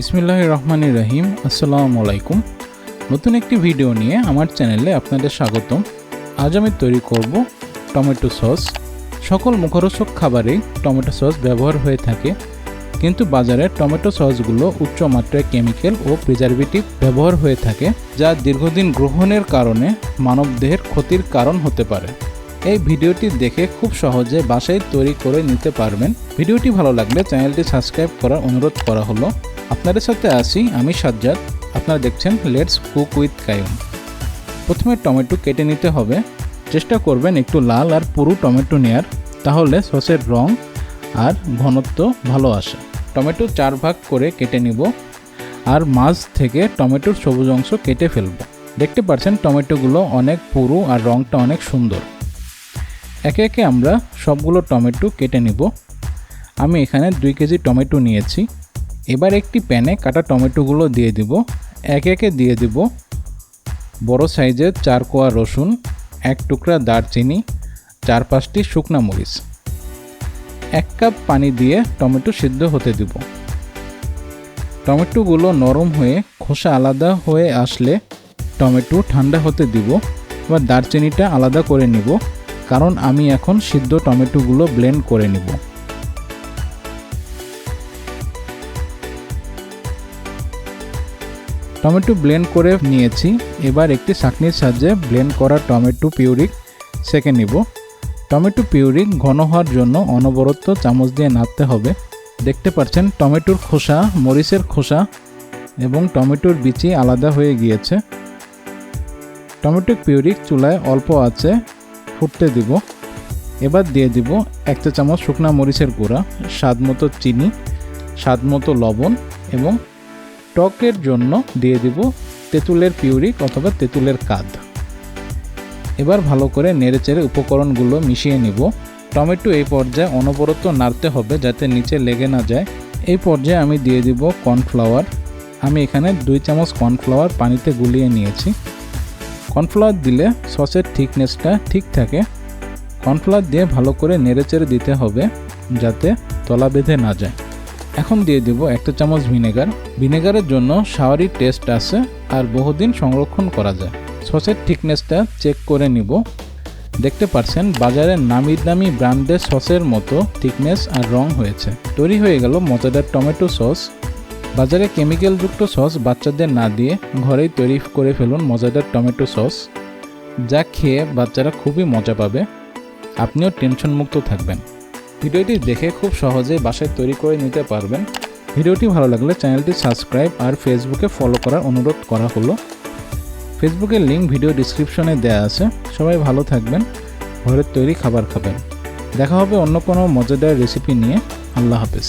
বিসমিল্লাহ রহমান রহিম, আসসালামু আলাইকুম। নতুন একটি ভিডিও নিয়ে আমার চ্যানেলে আপনাদের স্বাগতম। আজ আমি তৈরি করব টমেটো সস। সকল মুখরোচক খাবারেই টমেটো সস ব্যবহার হয়ে থাকে, কিন্তু বাজারে টমেটো সসগুলো উচ্চ মাত্রায় কেমিক্যাল ও প্রিজারভেটিভ ব্যবহার হয়ে থাকে, যা দীর্ঘদিন গ্রহণের কারণে মানবদেহের ক্ষতির কারণ হতে পারে। এই ভিডিওটি দেখে খুব সহজে বাসায় তৈরি করে নিতে পারবেন। ভিডিওটি ভালো লাগলে চ্যানেলটি সাবস্ক্রাইব করার অনুরোধ করা হলো। আপনাদের সাথে আসি আমি সাজ্জাদ। আপনারা দেখছেন লেটস কুক উইথ কায়ুম প্রথমে টমেটো কেটে নিতে হবে। চেষ্টা করবেন একটু লাল আর পুরো টমেটো নেয়ার। তাহলে সসের রং আর ঘনত্ব ভালো আসে। টমেটো চার ভাগ করে কেটে নিব। আর মাছ থেকে টমেটোর সবুজ অংশ কেটে ফেলব। দেখতে পাচ্ছেন টমেটোগুলো অনেক পুরু আর রংটা অনেক সুন্দর। একে একে আমরা সবগুলো টমেটো কেটে নিব। আমি এখানে দুই কেজি টমেটো নিয়েছি। এবার একটি প্যানে কাটা টমেটোগুলো দিয়ে দিব। একে একে দিয়ে দিব। বড় সাইজের চার কোয়া রসুন, এক টুকরা দারচিনি, চার পাঁচটি শুকনা মরিচ। এক কাপ পানি দিয়ে টমেটো সিদ্ধ হতে দিব। টমেটোগুলো নরম হয়ে খোসা আলাদা হয়ে আসলে টমেটো ঠান্ডা হতে দিব। এবার দারচিনিটা আলাদা করে নিব, কারণ আমি এখন সিদ্ধ টমেটোগুলো ব্লেন্ড করে নিব। টমেটো ব্লেন্ড করে নিয়েছি। এবার একটি চাকনির সাহায্যে ব্লেন্ড করা টমেটো পিউরিক সেকে নিব। টমেটো পিউরিক ঘন হওয়ার জন্য অনবরত চামচ দিয়ে নাড়তে হবে। দেখতে পাচ্ছেন, টমেটোর খোসা, মরিচের খোসা এবং টমেটোর বিচি আলাদা হয়ে গিয়েছে। টমেটো পিউরিক চুলায় অল্প আছে, ফুটতে দিব। এবার দিয়ে দিব এক চা চামচ শুকনা মরিচের গুঁড়া স্বাদ মতো চিনি স্বাদ মতো লবণ এবং টকের জন্য দিয়ে দিব তেঁতুলের পিউরিক অথবা তেঁতুলের কাদ। এবার ভালো করে নেড়েচেড়ে উপকরণগুলো মিশিয়ে নিব। টমেটো এই পর্যায়ে অনবরত নাড়তে হবে যাতে নিচে লেগে না যায়। এই পর্যায়ে আমি দিয়ে দিব কর্নফ্লাওয়ার। আমি এখানে দুই চামচ কর্নফ্লাওয়ার পানিতে গুলিয়ে নিয়েছি। কর্নফ্লাওয়ার দিলে সসের থিকনেসটা ঠিক থাকে। কর্নফ্লাওয়ার দিয়ে ভালো করে নেড়েচেড়ে দিতে হবে যাতে তলা বেঁধে না যায়। এখন দিয়ে দেব একটা চামচ ভিনেগার। ভিনেগারের জন্য সাওয়ারি টেস্ট আছে আর বহুদিন সংরক্ষণ করা যায়। সসের থিকনেসটা চেক করে নিব। দেখতে পাচ্ছেন, বাজারে নামি দামি ব্র্যান্ডের সসের মতো থিকনেস আর রং হয়েছে। তৈরি হয়ে গেল মজাদার টমেটো সস। বাজারে কেমিক্যালযুক্ত সস বাচ্চাদের না দিয়ে ঘরেই তৈরি করে ফেলুন মজাদার টমেটো সস। যা খেয়ে বাচ্চারা খুবই মজা পাবে। আপনিও টেনশন মুক্ত থাকবেন। ভিডিওটি দেখে খুব সহজেই বাসায় তৈরি করে নিতে পারবেন। ভিডিওটি ভালো লাগলে চ্যানেলটি সাবস্ক্রাইব আর ফেসবুকে ফলো করার অনুরোধ করা হলো। ফেসবুকের লিঙ্ক ভিডিও ডিসক্রিপশনে দেওয়া আছে। সবাই ভালো থাকবেন। ঘরের তৈরি খাবার খাবেন। দেখা হবে অন্য কোনো মজাদার রেসিপি নিয়ে। আল্লাহ হাফেজ।